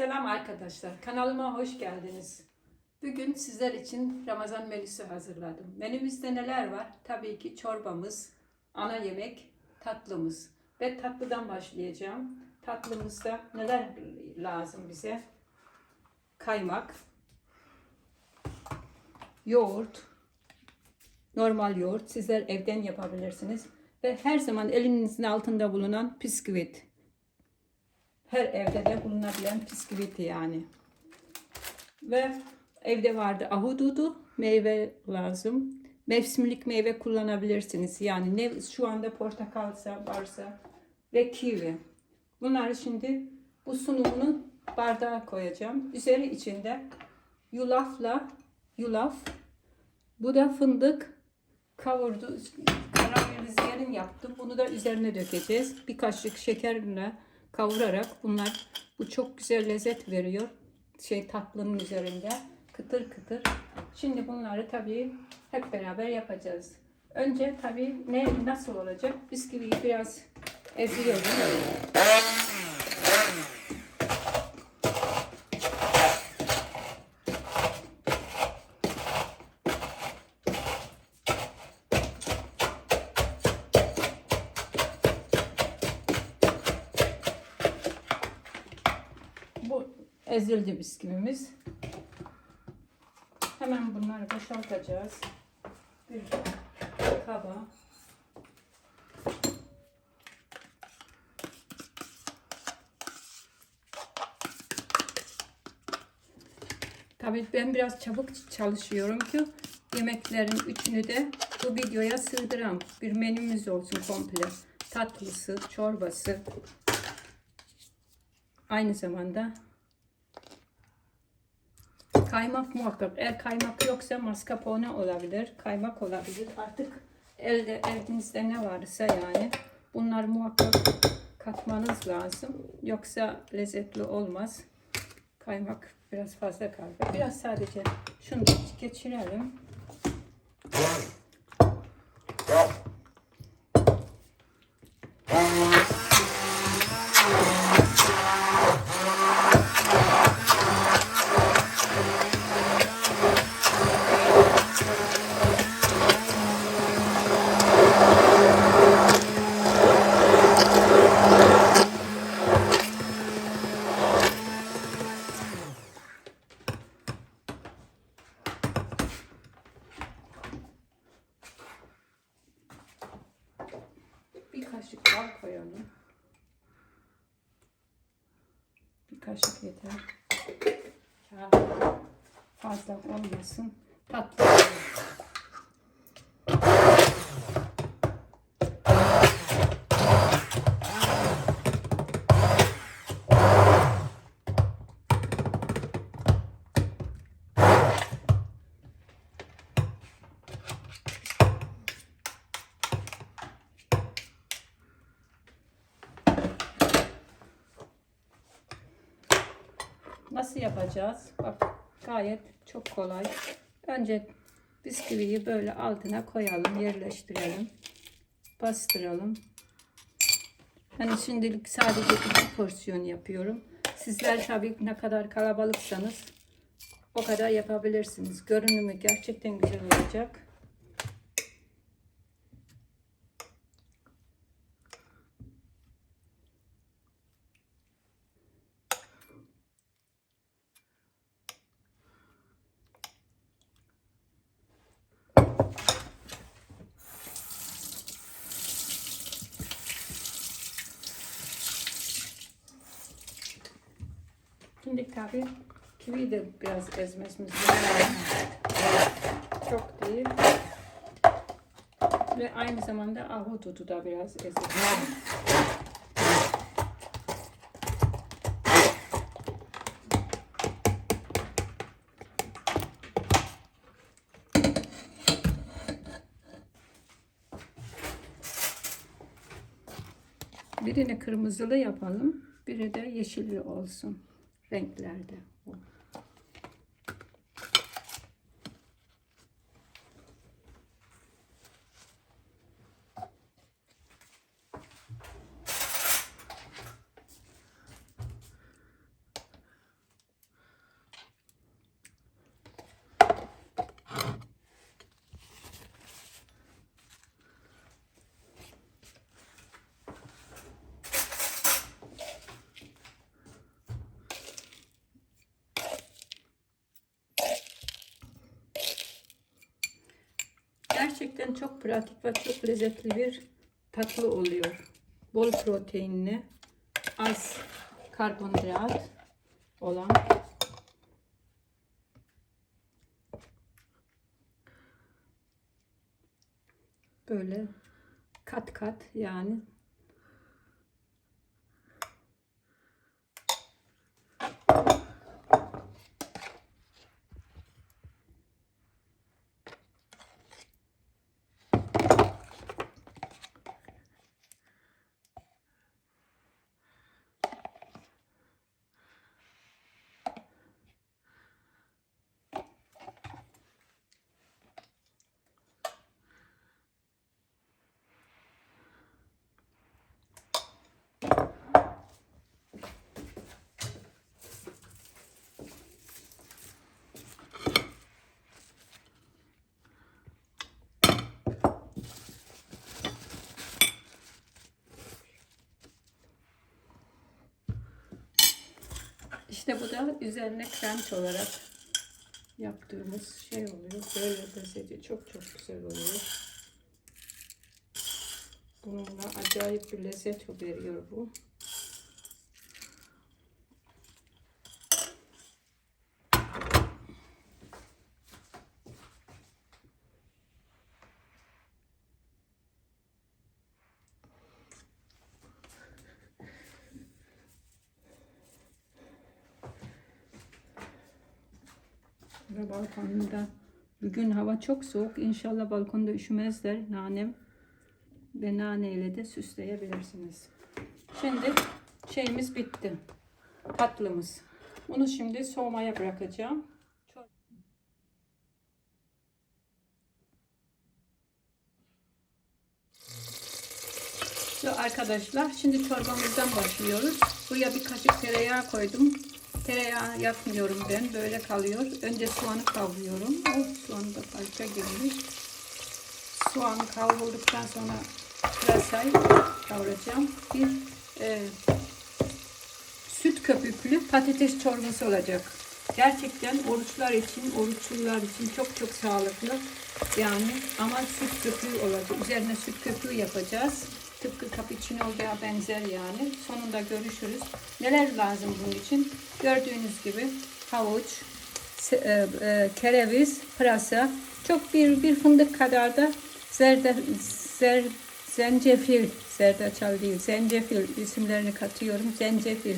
Selam arkadaşlar, kanalıma hoş geldiniz. Bugün sizler için Ramazan menüsü hazırladım. Menümüzde neler var? Tabii ki çorbamız, ana yemek, tatlımız. Ve tatlıdan başlayacağım. Tatlımızda neler lazım bize? Kaymak, yoğurt, normal yoğurt. Sizler evden yapabilirsiniz. Ve her zaman elinizin altında bulunan bisküvit. Her evde de bulunabilen bisküviti yani. Ve evde vardı ahududu, meyve lazım. Mevsimlik meyve kullanabilirsiniz. Yani ne şu anda portakalsa varsa ve kivi. Bunları şimdi bu sunumunu bardağa koyacağım. Üzeri içinde yulafla yulaf. Bu da fındık kavurdu. Karamelizerin yaptım. Bunu da üzerine dökeceğiz. Bir kaşık şekerle kavurarak bunlar bu çok güzel lezzet veriyor. Şey tatlının üzerinde kıtır kıtır. Şimdi bunları tabii hep beraber yapacağız. Önce tabii ne nasıl olacak? Bisküviyi biraz eziyorum. Bu ezildi bisküvimiz. Hemen bunları boşaltacağız. Bir kaba. Tabii ben biraz çabuk çalışıyorum ki yemeklerin üçünü de bu videoya sığdıram. Bir menümüz olsun komple. Tatlısı, çorbası, Aynı zamanda kaymak muhakkak. Eğer kaymak yoksa mascarpone olabilir, kaymak olabilir. Artık elde elinizde ne varsa yani bunlar muhakkak katmanız lazım. Yoksa lezzetli olmaz. Kaymak biraz fazla kaldı. Biraz sadece şunu da geçirelim. Bir kaşık bal koyalım. Bir kaşık yeter. Kağıt fazla olmasın. Tatlı. Nasıl yapacağız? Gayet çok kolay. Önce bisküviyi böyle altına koyalım, yerleştirelim. Bastıralım. Hani şimdilik sadece iki porsiyon yapıyorum. Sizler tabii ne kadar kalabalıksanız o kadar yapabilirsiniz. Görünümü gerçekten güzel olacak. Şimdi tabii kivi de biraz ezmemiz lazım. Çok değil. Ve aynı zamanda ahududu da biraz ezelim. Birini kırmızılı yapalım. Biri de yeşilli olsun renklerde. Gerçekten çok pratik ve çok lezzetli bir tatlı oluyor. Bol proteinli, az karbonhidrat olan böyle kat kat yani İşte bu da üzerine crunch olarak yaptığımız şey oluyor. Böyle lezzeti çok çok güzel oluyor. Bununla acayip bir lezzet veriyor bu. Ve balkonda bugün hava çok soğuk. İnşallah balkonda üşümezler. Nanem ve nane ile de süsleyebilirsiniz. Şimdi şeyimiz bitti. Tatlımız. Bunu şimdi soğumaya bırakacağım. Ve arkadaşlar şimdi çorbamızdan başlıyoruz. Buraya bir kaşık tereyağı koydum. Tereyağı yakmıyorum ben. Böyle kalıyor. Önce soğanı kavuruyorum. Oh, soğanı da parça girmiş. Soğan kavrulduktan sonra pırasayı kavuracağım. Bir e, süt köpüklü patates çorbası olacak. Gerçekten oruçlar için, oruçlular için çok çok sağlıklı. Yani ama süt köpüğü olacak. Üzerine süt köpüğü yapacağız. Tıpkı cappuccino'ya benzer yani. Sonunda görüşürüz. Neler lazım bunun için? Gördüğünüz gibi havuç, e, e, kereviz, pırasa, çok bir, bir fındık kadar da zerde, zer, zencefil, zerdeçal değil, zencefil isimlerini katıyorum. Zencefil,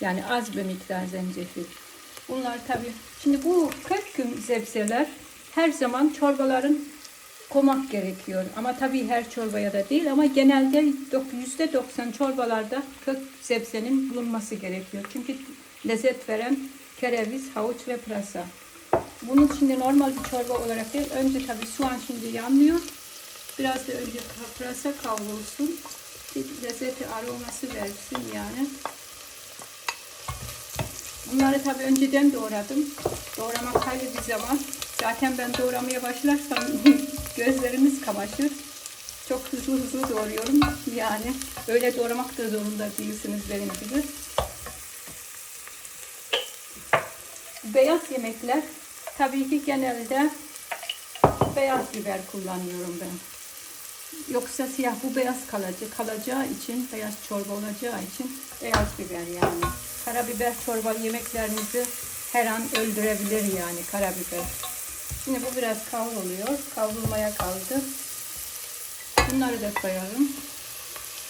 yani az bir miktar zencefil. Bunlar tabii. Şimdi bu kök sebzeler her zaman çorbaların koymak gerekiyor. Ama tabii her çorbaya da değil ama genelde yüzde 90 çorbalarda kök sebzenin bulunması gerekiyor. Çünkü lezzet veren kereviz, havuç ve pırasa. Bunun şimdi normal bir çorba olarak değil. Önce tabii soğan şimdi yanmıyor. Biraz da önce pırasa kavrulsun. Bir lezzeti aroması versin yani. Bunları tabii önceden doğradım. Doğramak hayli bir zaman. Zaten ben doğramaya başlarsam gözlerimiz kamaşır. Çok hızlı hızlı doğruyorum. Yani öyle doğramak da zorunda değilsiniz benim gibi. Beyaz yemekler tabii ki genelde beyaz biber kullanıyorum ben. Yoksa siyah bu beyaz kalacak, kalacağı için, beyaz çorba olacağı için beyaz biber yani. Karabiber çorba yemeklerinizi her an öldürebilir yani karabiber. Şimdi bu biraz kavruluyor. Kavrulmaya kaldı. Bunları da koyalım.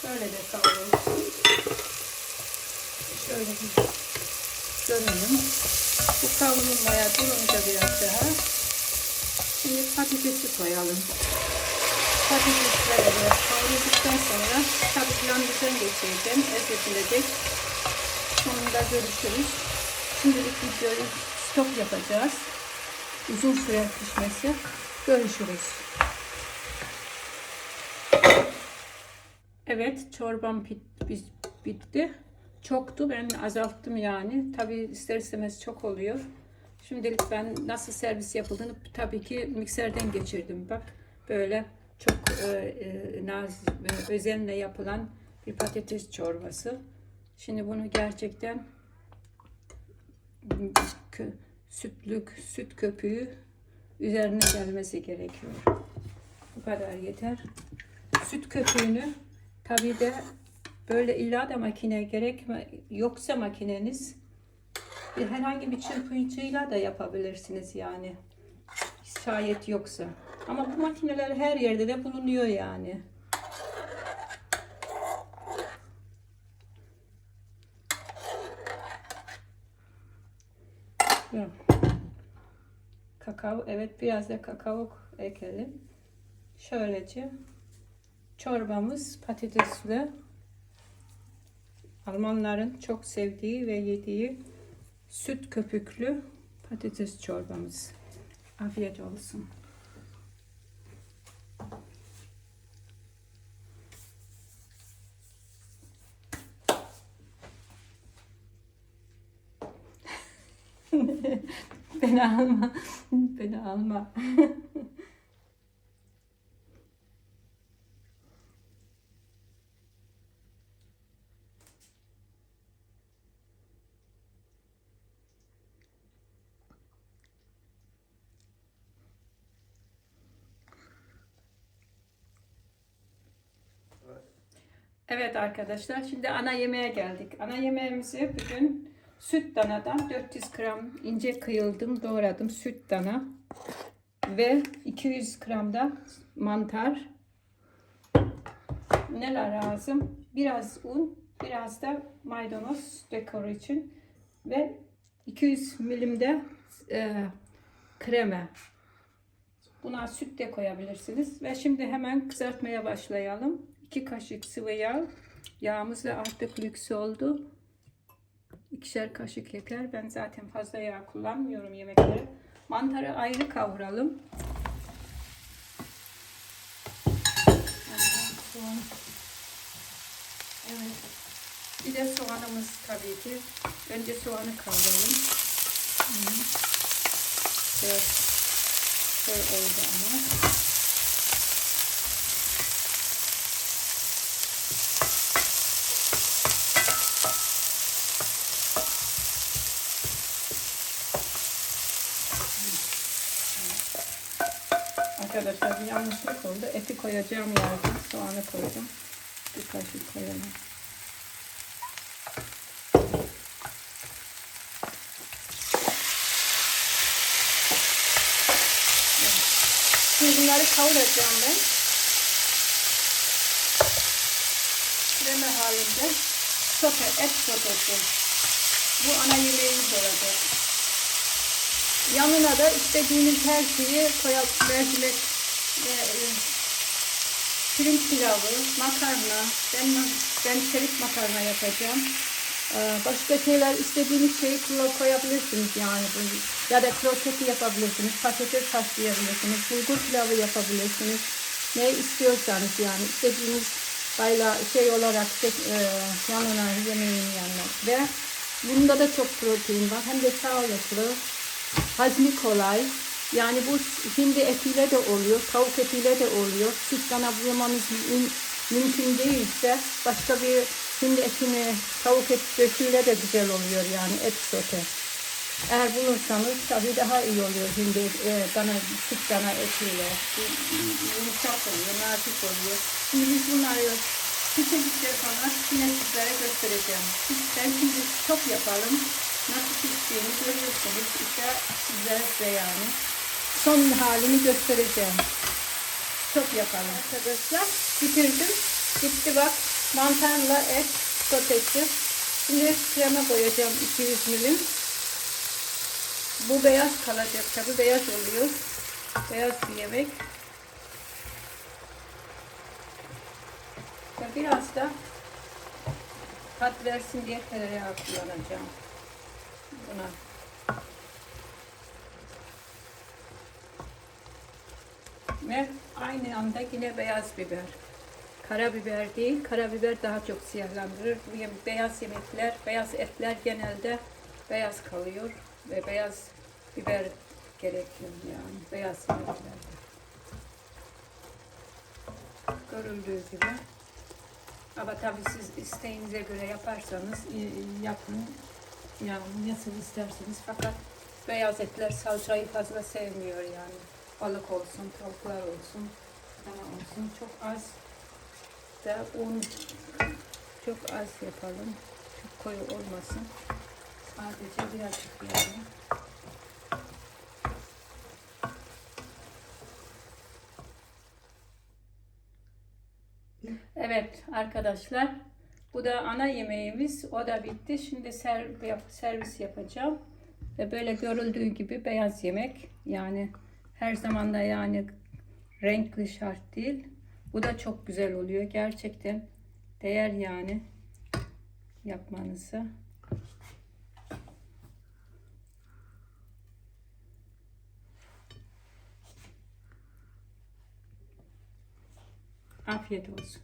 Böyle de kavrulsun. Şöyle bir görelim. Bu kavrulmaya durunca biraz daha. Şimdi patatesi koyalım. Patatesleri biraz kavrulduktan sonra tabii blenderdan geçireceğim. Ezbetilecek. Sonunda görüşürüz. Şimdilik videoyu stop yapacağız. Uzun süre pişmesi. Görüşürüz. Evet çorbam bit- bit- bitti. Çoktu ben azalttım yani. Tabi ister istemez çok oluyor. Şimdilik ben nasıl servis yapıldığını tabii ki mikserden geçirdim. Bak böyle çok e, e, nazik, e, özenle yapılan bir patates çorbası. Şimdi bunu gerçekten sütlük, süt köpüğü üzerine gelmesi gerekiyor. Bu kadar yeter. Süt köpüğünü tabii de böyle illa da makine gerek yoksa makineniz bir herhangi bir çırpıcıyla da yapabilirsiniz yani. Şayet yoksa. Ama bu makineler her yerde de bulunuyor yani. Yok. Kakao, evet biraz da kakao ekelim. Şöylece çorbamız patatesli. Almanların çok sevdiği ve yediği süt köpüklü patates çorbamız. Afiyet olsun. beni alma. Beni alma. Evet arkadaşlar şimdi ana yemeğe geldik. Ana yemeğimizi bugün süt danadan 400 gram ince kıyıldım doğradım süt dana ve 200 gram da mantar. Neler lazım? Biraz un, biraz da maydanoz dekor için ve 200 milimde e, krema. Buna süt de koyabilirsiniz. Ve şimdi hemen kızartmaya başlayalım. 2 kaşık sıvı yağ. Yağımız da artık lüks oldu. İkişer kaşık yeter. Ben zaten fazla yağ kullanmıyorum yemeklere. Mantarı ayrı kavuralım. Evet. Bir de soğanımız tabii ki. Önce soğanı kavuralım. Biraz şey oldu ama. Arkadaşlar bir yanlışlık oldu. Eti koyacağım yerden soğanı koydum. Bir kaşık koyalım. Bunları kavuracağım ben. Krema halinde sote, et sotesi. Bu ana yemeğimiz olacak. Yanına da istediğiniz her şeyi koyabilirsiniz. E, pirinç pilavı, makarna, ben, ben çelik makarna yapacağım. Ee, başka şeyler istediğiniz şeyi koyabilirsiniz yani. Ya da kroketi yapabilirsiniz, patates haşlayabilirsiniz, bulgur pilavı yapabilirsiniz. Ne istiyorsanız yani istediğiniz bayla şey olarak e, yanına yemeğin yanına. Ve bunda da çok protein var. Hem de sağlıklı, hazmi kolay. Yani bu hindi etiyle de oluyor, tavuk etiyle de oluyor. Süt dana mümkün değilse başka bir hindi etini tavuk et döküyle de güzel oluyor yani et sote. Eğer bulursanız tabii daha iyi oluyor hindi e, dana, süt dana etiyle. Yumuşak oluyor, nazik oluyor. Şimdi biz bunları pişirdikten sonra yine sizlere göstereceğim. Ben şimdi çok yapalım. Nasıl piştiğini görüyorsunuz. İşte sizlere size yani. Son halini göstereceğim. Çok yapalım. Arkadaşlar bitirdim. Bitti bak. Mantarla et sotesi. Şimdi krema koyacağım 200 milim. Bu beyaz kalacak tabi. Beyaz oluyor. Beyaz bir yemek. Biraz da tat versin diye tereyağı kullanacağım. Buna. Ve aynı anda yine beyaz biber. Karabiber değil, karabiber daha çok siyahlandırır. Beyaz yemekler, beyaz etler genelde beyaz kalıyor ve beyaz biber gerekiyor yani beyaz yemeklerde. Görüldüğü gibi. Ama tabii siz isteğinize göre yaparsanız yapın. Yani nasıl isterseniz fakat beyaz etler salçayı fazla sevmiyor yani. Balık olsun, tavuklar olsun. tane olsun. Çok az da un çok az yapalım. Çok koyu olmasın. Sadece birazcık yani. Evet arkadaşlar. Bu da ana yemeğimiz. O da bitti. Şimdi serv yap- servis yapacağım. Ve böyle görüldüğü gibi beyaz yemek. Yani her zaman da yani renkli şart değil. Bu da çok güzel oluyor. Gerçekten değer yani yapmanızı. Afiyet olsun.